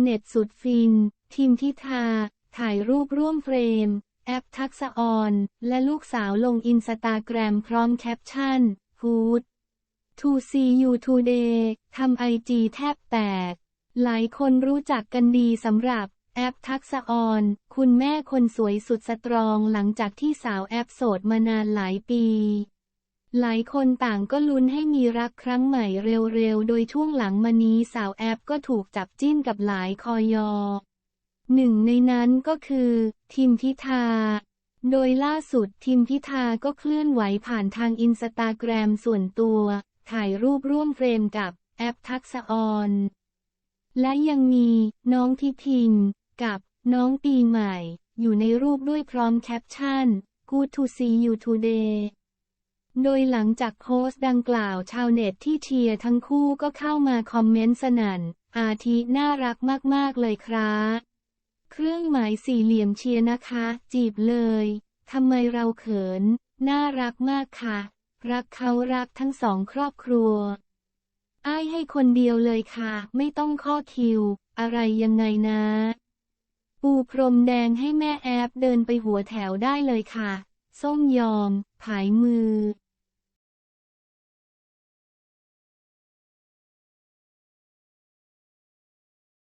เน็ตสุดฟิน ทีมทิทา ถ่ายรูปร่วมเฟรม แอปทักษะออน และลูกสาวลงอินสตาแกรมพร้อมแคปชั่น Food To see you today ทำไอจีแทบแตก หลายคนรู้จักกันดีสำหรับแอปทักษะออน คุณแม่คนสวยสุดสตรองหลังจากที่สาวแอปโสดมานานหลายปี หลายคนต่างก็ลุ้นให้มีรักครั้งใหม่เร็วๆ โดยช่วงหลังมานี้สาวแอปก็ถูกจับจิ้นกับหลายคอยอ หนึ่งในนั้นก็คือ ทิมพิธา โดยล่าสุดทิมพิธาก็เคลื่อนไหวผ่านทางอินสตาแกรมส่วนตัว ถ่ายรูปร่วมเฟรมกับแอปทักษออนและยังมีน้องทิพิมกับน้องปีใหม่ อยู่ในรูปด้วยพร้อมแคปชั่น Good to see you today โดยหลังจากโพสต์ดังกล่าวชาวเน็ตที่เชียร์ทั้งคู่ก็เข้ามาคอมเมนต์สนั่น อาทิน่ารักมาก ๆ เลยครับเครื่องหมายสี่เหลี่ยมเชียร์นะคะ จีบเลยทำไมเราเขิน น่ารักมากค่ะ รักเขารักทั้งสองครอบครัวอ้ายให้คนเดียวเลยค่ะ ไม่ต้องข้อคิว อะไรยังไงนะ ปูพรมแดงให้แม่แอปเดินไปหัวแถวได้เลยค่ะ ส้มยอม ผายมือ